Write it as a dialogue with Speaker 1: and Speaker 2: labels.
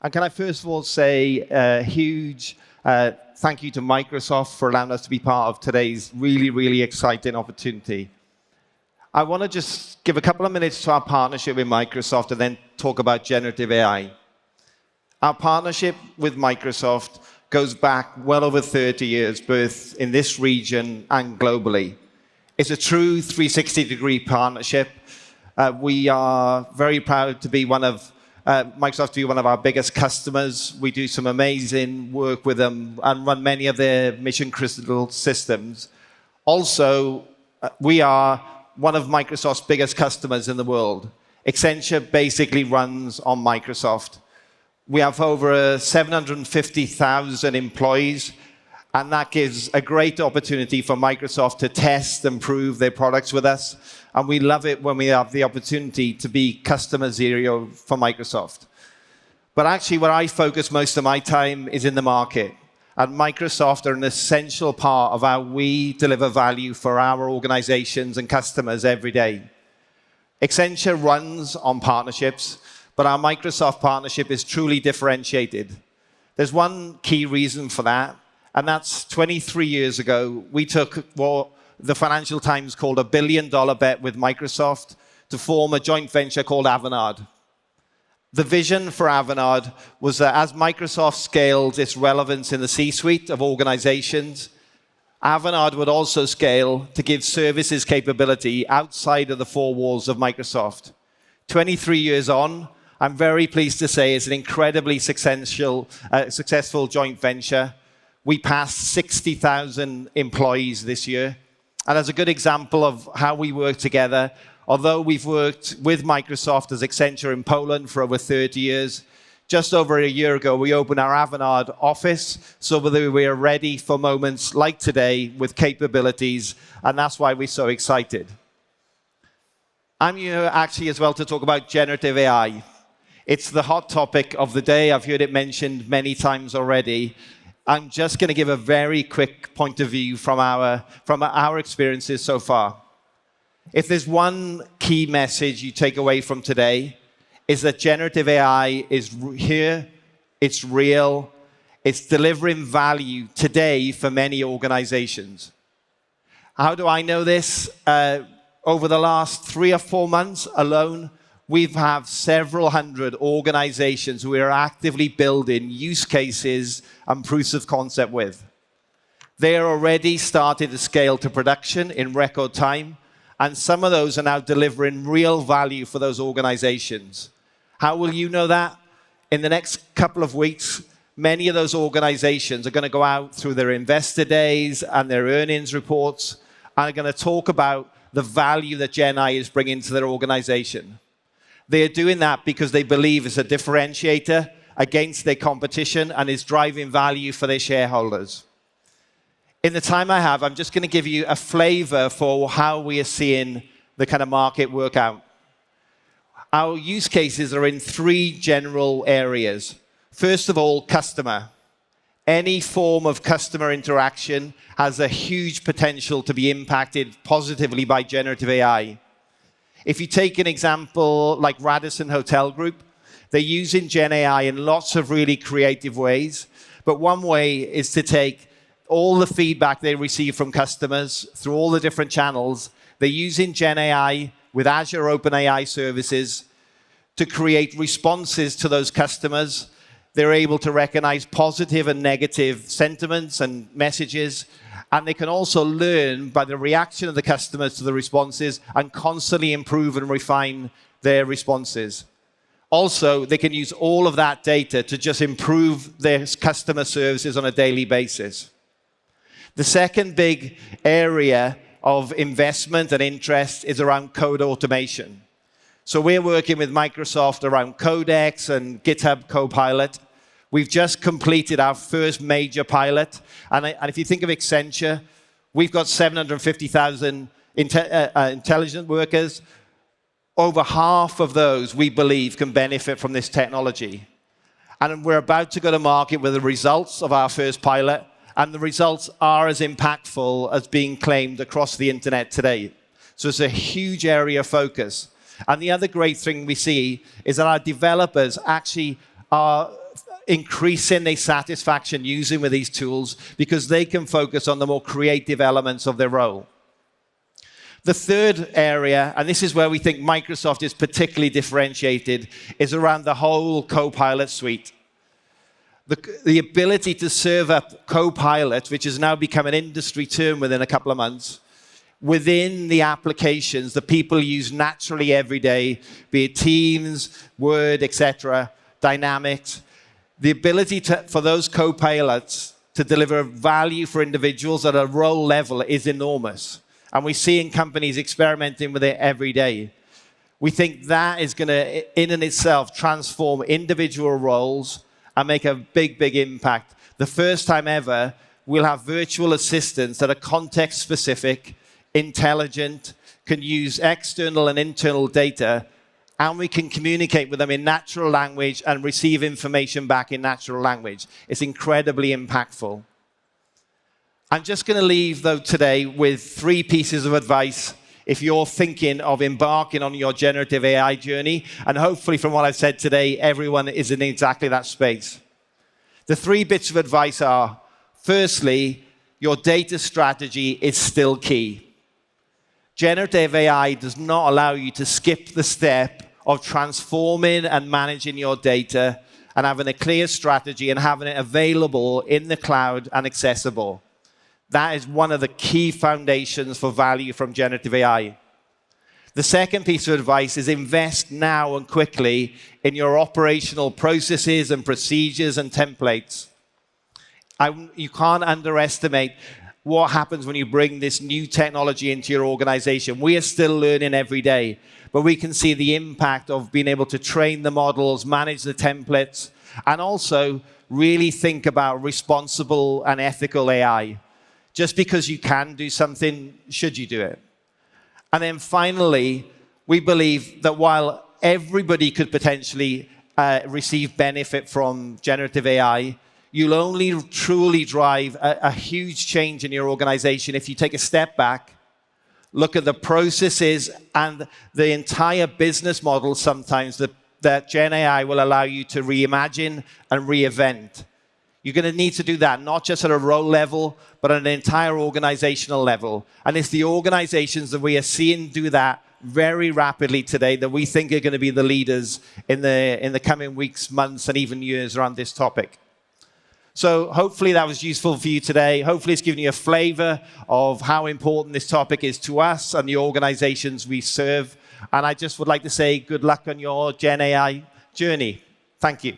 Speaker 1: And can I first of all say a huge uh, thank you to Microsoft for allowing us to be part of today's really, really exciting opportunity. I want to just give a couple of minutes to our partnership with Microsoft and then talk about generative AI. Our partnership with Microsoft goes back well over 30 years, both in this region and globally. It's a true 360 degree partnership. Uh, we are very proud to be one of uh, Microsoft to be one of our biggest customers. We do some amazing work with them and run many of their mission critical systems. Also, uh, we are one of Microsoft's biggest customers in the world. Accenture basically runs on Microsoft. We have over 750,000 employees, and that gives a great opportunity for Microsoft to test and prove their products with us. And we love it when we have the opportunity to be customer zero for Microsoft. But actually, where I focus most of my time is in the market. And Microsoft are an essential part of how we deliver value for our organizations and customers every day. Accenture runs on partnerships but our Microsoft partnership is truly differentiated. There's one key reason for that, and that's 23 years ago, we took what the Financial Times called a billion dollar bet with Microsoft to form a joint venture called Avanade. The vision for Avanade was that as Microsoft scaled its relevance in the C-suite of organizations, Avanade would also scale to give services capability outside of the four walls of Microsoft. 23 years on, I'm very pleased to say it's an incredibly successful, uh, successful joint venture. We passed 60,000 employees this year. And as a good example of how we work together, although we've worked with Microsoft as Accenture in Poland for over 30 years, just over a year ago, we opened our Avanade office so that we are ready for moments like today with capabilities, and that's why we're so excited. I'm here actually as well to talk about generative AI. It's the hot topic of the day. I've heard it mentioned many times already. I'm just going to give a very quick point of view from our, from our experiences so far. If there's one key message you take away from today, is that generative AI is here, it's real, it's delivering value today for many organizations. How do I know this? Uh, over the last three or four months alone, we have several hundred organizations we are actively building use cases and proofs of concept with. They are already started to scale to production in record time, and some of those are now delivering real value for those organizations. How will you know that? In the next couple of weeks, many of those organizations are going to go out through their investor days and their earnings reports and are going to talk about the value that Gen is bringing to their organization. They are doing that because they believe it's a differentiator against their competition and is driving value for their shareholders. In the time I have, I'm just going to give you a flavor for how we are seeing the kind of market work out. Our use cases are in three general areas. First of all, customer. Any form of customer interaction has a huge potential to be impacted positively by generative AI. If you take an example like Radisson Hotel Group, they're using Gen AI in lots of really creative ways. But one way is to take all the feedback they receive from customers through all the different channels. They're using Gen AI with Azure OpenAI services to create responses to those customers. They're able to recognize positive and negative sentiments and messages and they can also learn by the reaction of the customers to the responses and constantly improve and refine their responses. Also, they can use all of that data to just improve their customer services on a daily basis. The second big area of investment and interest is around code automation. So we're working with Microsoft around Codex and GitHub Copilot. We've just completed our first major pilot. And, I, and if you think of Accenture, we've got 750,000 inte uh, uh, intelligent workers. Over half of those, we believe, can benefit from this technology. And we're about to go to market with the results of our first pilot. And the results are as impactful as being claimed across the internet today. So it's a huge area of focus. And the other great thing we see is that our developers actually are increasing their satisfaction using with these tools because they can focus on the more creative elements of their role. The third area, and this is where we think Microsoft is particularly differentiated, is around the whole Copilot suite. The, the ability to serve up Copilot, which has now become an industry term within a couple of months, within the applications that people use naturally every day, be it Teams, Word, etc., Dynamics, the ability to, for those co-pilots to deliver value for individuals at a role level is enormous. And we see in companies experimenting with it every day. We think that is going to, in and itself, transform individual roles and make a big, big impact. The first time ever, we'll have virtual assistants that are context specific, intelligent, can use external and internal data and we can communicate with them in natural language and receive information back in natural language. It's incredibly impactful. I'm just going to leave, though, today with three pieces of advice if you're thinking of embarking on your generative AI journey. And hopefully, from what I've said today, everyone is in exactly that space. The three bits of advice are firstly, your data strategy is still key. Generative AI does not allow you to skip the step of transforming and managing your data and having a clear strategy and having it available in the cloud and accessible. That is one of the key foundations for value from generative AI. The second piece of advice is invest now and quickly in your operational processes and procedures and templates. I, you can't underestimate what happens when you bring this new technology into your organization. We are still learning every day but we can see the impact of being able to train the models, manage the templates, and also really think about responsible and ethical AI. Just because you can do something, should you do it? And then finally, we believe that while everybody could potentially uh, receive benefit from generative AI, you'll only truly drive a, a huge change in your organization if you take a step back look at the processes and the entire business model sometimes that, that Gen AI will allow you to reimagine and reinvent. You're going to need to do that, not just at a role level, but at an entire organizational level. And it's the organizations that we are seeing do that very rapidly today that we think are going to be the leaders in the, in the coming weeks, months, and even years around this topic. So hopefully that was useful for you today. Hopefully it's given you a flavor of how important this topic is to us and the organizations we serve. And I just would like to say good luck on your Gen AI journey. Thank you.